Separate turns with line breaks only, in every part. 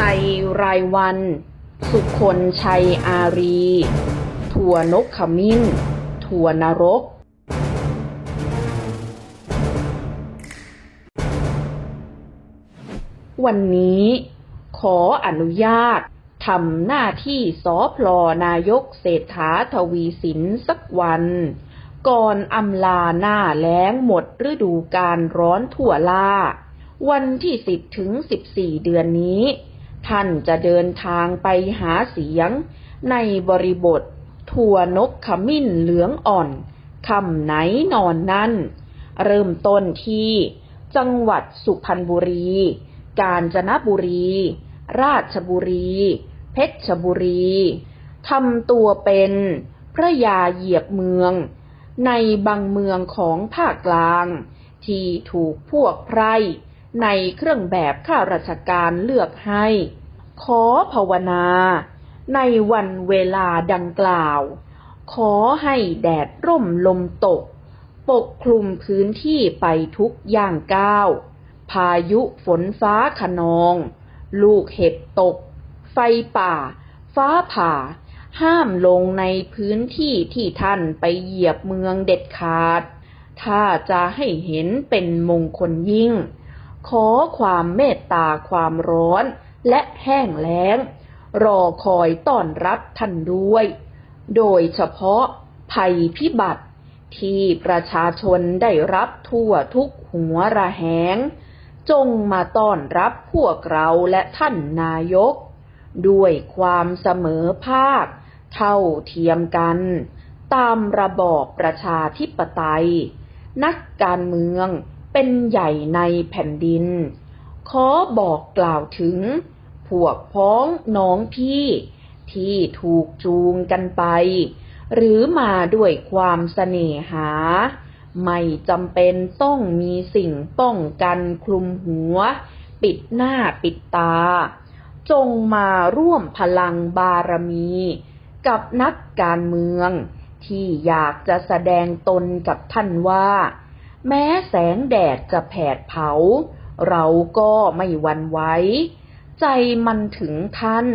ภัยรายวัน สุคนชัยอารี ถั่วนกขมิ้น ถั่วนรก วันนี้ขออนุญาตทำหน้าที่สอพลอนายกเศรษฐาทวีสินสักวัน ก่อนอำลาหน้าแล้งหมดฤดูการร้อนทั่วล่า วันที่10ถึง14เดือนนี้ ท่านจะเดินทางไปหาเสียง ในบริบท ถั่วนกขมิ้นเหลืองอ่อนคำไหนนอนนั่น เริ่มต้นที่ จังหวัดสุพรรณบุรี กาญจนบุรี ราชบุรี เพชรบุรีทำตัวเป็นพระยาเหยียบเมือง ในบางเมืองของภาคกลาง ที่ถูกพวกไพรในเครื่องแบบข้าราชการเลือกให้ ขอภาวนา ในวันเวลาดังกล่าว ขอให้แดดร่มลมตก ปกคลุมพื้นที่ไปทุกย่างก้าว พายุฝนฟ้าขนอง ลูกเห็บตก ไฟป่า ฟ้าผ่า ห้ามลงในพื้นที่ที่ท่านไปเหยียบเมืองเด็ดขาด ถ้าจะให้เห็นเป็นมงคลยิ่ง ขอความเมตตาความร้อน และแห้งแล้ง รอคอยต้อนรับท่านด้วย โดยเฉพาะภัยพิบัติที่ประชาชนได้รับทั่วทุกหัวระแหง จงมาต้อนรับพวกเราและท่านนายก ด้วยความเสมอภาค เท่าเทียมกัน ตามระบอบประชาธิปไตย นักการเมืองเป็นใหญ่ในแผ่นดิน ขอบอกกล่าวถึง พวกพ้องน้องพี่ ที่ถูกจูงกันไป หรือมาด้วยความเสน่หา ไม่จำเป็นต้องมีสิ่งป้องกันคลุมหัว ปิดหน้าปิดตา จงมาร่วมพลังบารมี กับนักการเมือง ที่อยากจะแสดงตนกับท่านว่า แม้แสงแดดจะแผดเผา เราก็ไม่หวันไหวใจมันถึงท่าน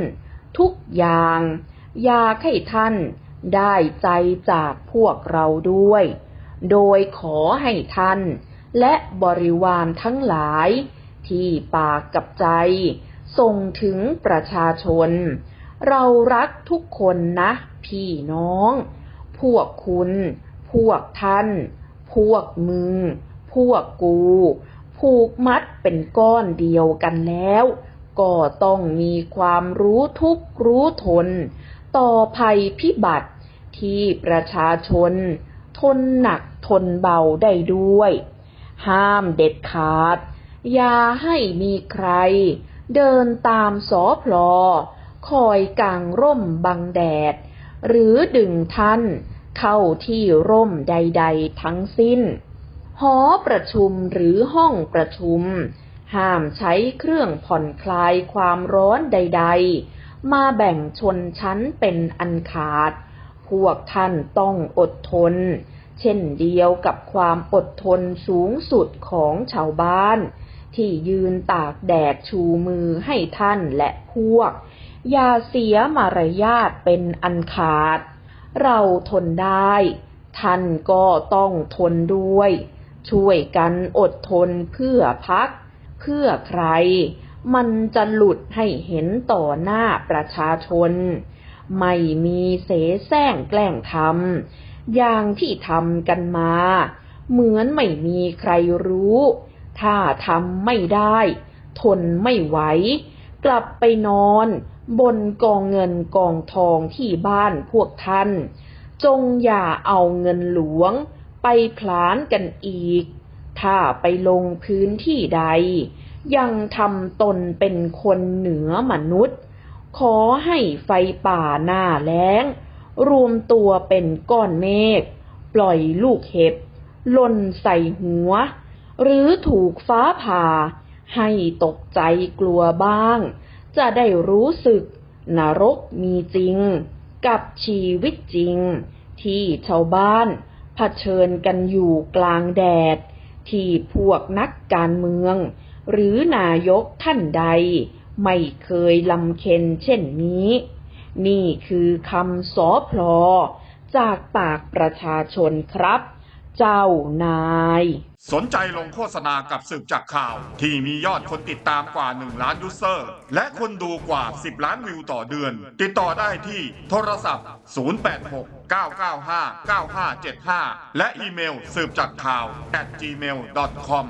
ทุกอย่าง อยากให้ท่านได้ใจจากพวกเราด้วย โดยขอให้ท่าน และบริวารทั้งหลาย ที่ปากกับใจ ส่งถึงประชาชน เรารักทุกคนนะ พี่น้อง พวกคุณ พวกท่าน พวกมึง พวกกู ผูกมัดเป็นก้อนเดียวกันแล้ว ก็ต้องมีความรู้ทุกข์รู้ทน ต่อภัยพิบัติที่ประชาชน ทนหนักทนเบาได้ด้วย ห้ามเด็ดขาด อย่าให้มีใคร เดินตามสอพลอ คอยกางร่มบังแดด หรือดึงท่านเข้าที่ร่มใด ๆ ทั้งสิ้น หอประชุมหรือห้องประชุม ห้ามใช้เครื่องผ่อนคลายความร้อนใด ๆ มาแบ่งชนชั้นเป็นอันขาด พวกท่านต้องอดทน เช่นเดียวกับความอดทนสูงสุดของชาวบ้าน ที่ยืนตากแดดชูมือให้ท่านและพวก อย่าเสียมารยาทเป็นอันขาด เราทนได้ ท่านก็ต้องทนด้วย ช่วยกันอดทนเพื่อพัก เพื่อใคร มันจะหลุดให้เห็นต่อหน้าประชาชน ไม่มีเสแสร้งแกล้งทำอย่างที่ทำกันมา เหมือนไม่มีใครรู้ ถ้าทำไม่ได้ ทนไม่ไหว กลับไปนอนบนกองเงินกองทองที่บ้านพวกท่าน จงอย่าเอาเงินหลวง ไปพลานกันอีก ถ้าไปลงพื้นที่ใด ยังทำตนเป็นคนเหนือมนุษย์ ขอให้ไฟป่าหน้าแล้ง รวมตัวเป็นก้อนเมฆ ปล่อยลูกเห็บล่นใส่หัว หรือถูกฟ้าผ่า ให้ตกใจกลัวบ้าง จะได้รู้สึกนรกมีจริง กับชีวิตจริง ที่ชาวบ้าน เผชิญกันอยู่กลางแดด ที่พวกนักการเมือง หรือนายกท่านใด ไม่เคยลำเค็นเช่นนี้ นี่คือคำสอพลอจากปากประชาชนครับ เจ้านาย
สนใจลงโฆษณากับสืบจากข่าว ที่มียอดคนติดตามกว่า 1 ล้านยูเซอร์ และคนดูกว่า 10 ล้านวิวต่อเดือน ติดต่อได้ที่โทรศัพท์ 086 995 9575 และอีเมลสืบจากข่าว at gmail.com